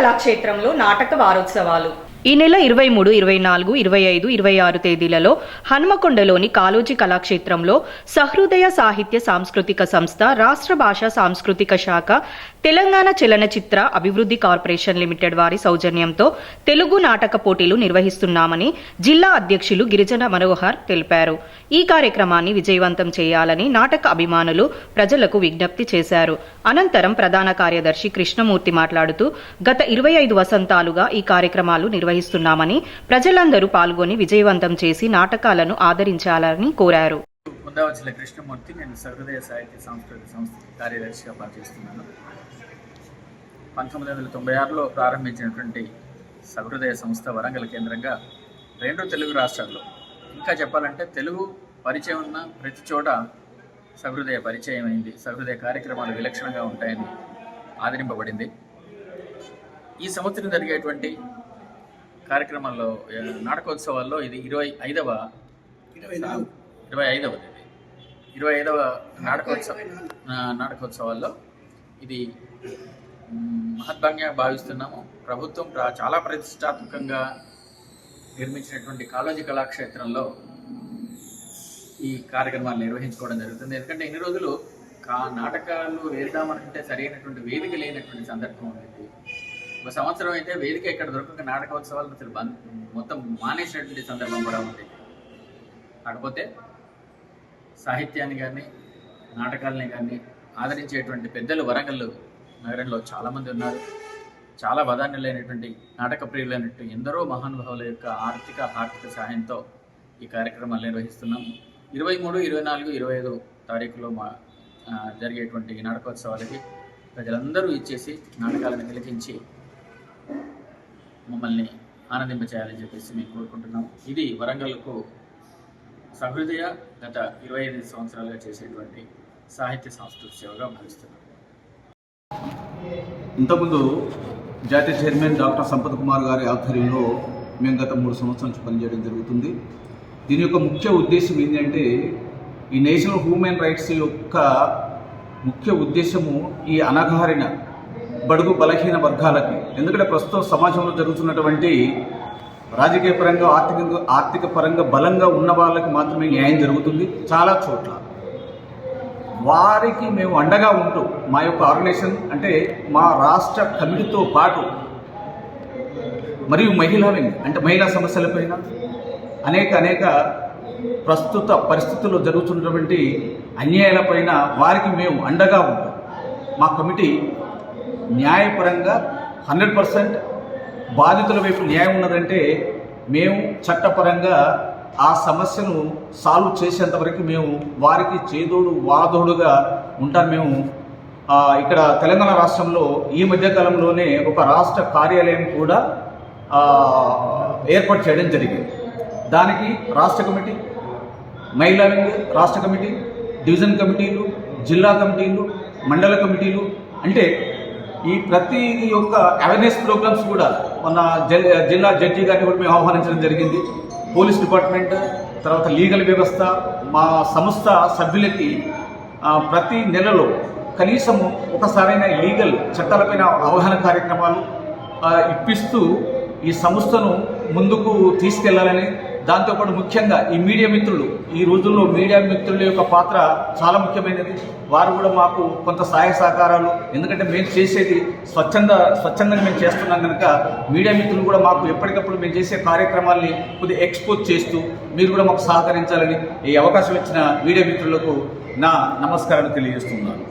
కళాక్షేత్రంలో నాటక వారోత్సవాలు. ఈ నెల ఇరవై మూడు ఇరవై నాలుగు ఇరవై ఐదు ఇరవై ఆరు తేదీలలో హన్మకొండలోని కాలోజీ కళాక్షేత్రంలో సహృదయ సాహిత్య సాంస్కృతిక సంస్థ రాష్ట్ర భాషా సాంస్కృతిక శాఖ తెలంగాణ చలనచిత్ర అభివృద్ధి కార్పొరేషన్ లిమిటెడ్ వారి సౌజన్యంతో తెలుగు నాటక పోటీలు నిర్వహిస్తున్నామని జిల్లా అధ్యక్షులు గిరిజన మనోహర్ తెలిపారు. ఈ కార్యక్రమాన్ని విజయవంతం చేయాలని నాటక అభిమానులు ప్రజలకు విజ్ఞప్తి చేశారు. అనంతరం ప్రధాన కార్యదర్శి కృష్ణమూర్తి మాట్లాడుతూ గత ఇరవై ఐదు వసంతాలుగా ఈ కార్యక్రమాలు నిర్వహిస్తున్నామని ప్రజలందరూ పాల్గొని విజయవంతం చేసి నాటకాలను ఆదరించాలని కోరారు. ఉండవలసిన కృష్ణమూర్తి నేను సహృదయ సాహిత్య సాంస్కృతిక సంస్థ కార్యదర్శిగా పనిచేస్తున్నాను. పంతొమ్మిది వందల తొంభై ఆరులో ప్రారంభించినటువంటి సహృదయ సంస్థ వరంగల్ కేంద్రంగా రెండు తెలుగు రాష్ట్రాల్లో. ఇంకా చెప్పాలంటే తెలుగు పరిచయం ఉన్న ప్రతి చోట సహృదయ పరిచయం అయింది. సహృదయ కార్యక్రమాలు విలక్షణంగా ఉంటాయని ఆదరింపబడింది. ఈ సంవత్సరం జరిగేటువంటి కార్యక్రమాల్లో ఏ, నాటకోత్సవాల్లో ఇది ఇరవై ఐదవ ఇరవై ఐదవది ఇది. ఇరవై ఐదవ నాటకోత్సవ నాటకోత్సవాల్లో ఇది మ్, మహత్భంగా భావిస్తున్నాము. ప్రభుత్వం ప్ర- చాలా ప్రతిష్టాత్మకంగా నిర్మించినటువంటి కాళోజీ కళాక్షేత్రంలో ఈ కార్యక్రమాలు నిర్వహించుకోవడం జరుగుతుంది. ఎందుకంటే ఇన్ని రోజులు కా నాటకాలు వేద్దామనంటే సరైనటువంటి వేదిక లేనటువంటి సందర్భం ఉండేది. ఒక సంవత్సరం అయితే వేదిక ఇక్కడ దొరకక నాటకోత్సవాలు అసలు బంద్ మొత్తం మానేసినటువంటి సందర్భం కూడా ఉంది. కాకపోతే సాహిత్యాన్ని కానీ నాటకాలని కానీ ఆదరించేటువంటి పెద్దలు వరంగల్ నగరంలో చాలామంది ఉన్నారు. చాలా వదాన్యులైనటువంటి నాటక ప్రియులైనట్టు ఎందరో మహానుభావుల యొక్క ఆర్థిక ఆర్థిక సహాయంతో ఈ కార్యక్రమాలు నిర్వహిస్తున్నాం. ఇరవై మూడు ఇరవై నాలుగు ఇరవై ఐదు తారీఖులో మా జరిగేటువంటి నాటకోత్సవాలకి ప్రజలందరూ ఇచ్చేసి నాటకాలను తిలకించి మమ్మల్ని ఆనందింపచేయాలని చెప్పేసి మేము కోరుకుంటున్నాం. ఇది వరంగల్కు సహృదయ గత ఇరవై ఐదు సంవత్సరాలుగా చేసేటువంటి సాహిత్య సంస్కృతి సేవగా భావిస్తున్నాం. ఇంతకుముందు జాతీయ చైర్మన్ డాక్టర్ సంపత్ కుమార్ గారి ఆధ్వర్యంలో మేము గత మూడు సంవత్సరాల నుంచి పనిచేయడం జరుగుతుంది. దీని యొక్క ముఖ్య ఉద్దేశం ఏంటంటే ఈ నేషనల్ హ్యూమన్ రైట్స్ యొక్క ముఖ్య ఉద్దేశము ఈ అనగారిన బడుగు బలహీన వర్గాలకి. ఎందుకంటే ప్రస్తుతం సమాజంలో జరుగుతున్నటువంటి రాజకీయ పరంగా ఆర్థికంగా ఆర్థిక పరంగా బలంగా ఉన్న వాళ్ళకి మాత్రమే న్యాయం జరుగుతుంది చాలా చోట్ల. వారికి మేము అండగా ఉంటూ మా యొక్క ఆర్గనైజేషన్ అంటే మా రాష్ట్ర కమిటీతో పాటు మరియు మహిళా వింగ్ అంటే మహిళా సమస్యలపైన అనేక అనేక ప్రస్తుత పరిస్థితుల్లో జరుగుతున్నటువంటి అన్యాయాలపైన వారికి మేము అండగా ఉంటాం. మా కమిటీ న్యాయపరంగా హండ్రెడ్ పర్సెంట్ బాధితుల వైపు న్యాయం ఉన్నదంటే మేము చట్టపరంగా ఆ సమస్యను సాల్వ్ చేసేంత వరకు మేము వారికి చేదోడు వాదోడుగా ఉంటాం మేము. ఇక్కడ తెలంగాణ రాష్ట్రంలో ఈ మధ్యకాలంలోనే ఒక రాష్ట్ర కార్యాలయం కూడా ఏర్పాటు చేయడం జరిగింది. దానికి రాష్ట్ర కమిటీ మహిళా వింగ్ రాష్ట్ర కమిటీ డివిజన్ కమిటీలు జిల్లా కమిటీలు మండల కమిటీలు అంటే ఈ ప్రతి యొక్క అవేర్నెస్ ప్రోగ్రామ్స్ కూడా మన జల్- జిల్లా జడ్జి గారిని కూడా మేము ఆహ్వానించడం జరిగింది. పోలీస్ డిపార్ట్మెంట్ తర్వాత లీగల్ వ్యవస్థ మా సంస్థ సభ్యులకి ప్రతి నెలలో కనీసం ఒకసారైన లీగల్ చట్టాలపైన అవగాహన కార్యక్రమాలు ఇప్పిస్తూ ఈ సంస్థను ముందుకు తీసుకెళ్ళాలని దాంతోపాటు ముఖ్యంగా ఈ మీడియా మిత్రులు ఈ రోజుల్లో మీడియా మిత్రుల యొక్క పాత్ర చాలా ముఖ్యమైనది. వారు కూడా మాకు కొంత సహాయ సహకారాలు ఎందుకంటే మేము చేసేది స్వచ్ఛంద స్వచ్ఛందంగా మేము చేస్తున్నాం కనుక మీడియా మిత్రులు కూడా మాకు ఎప్పటికప్పుడు మేము చేసే కార్యక్రమాల్ని కొద్దిగా ఎక్స్పోజ్ చేస్తూ మీరు కూడా మాకు సహకరించాలని ఈ అవకాశం ఇచ్చిన మీడియా మిత్రులకు నా నమస్కారాన్ని తెలియజేస్తున్నాను.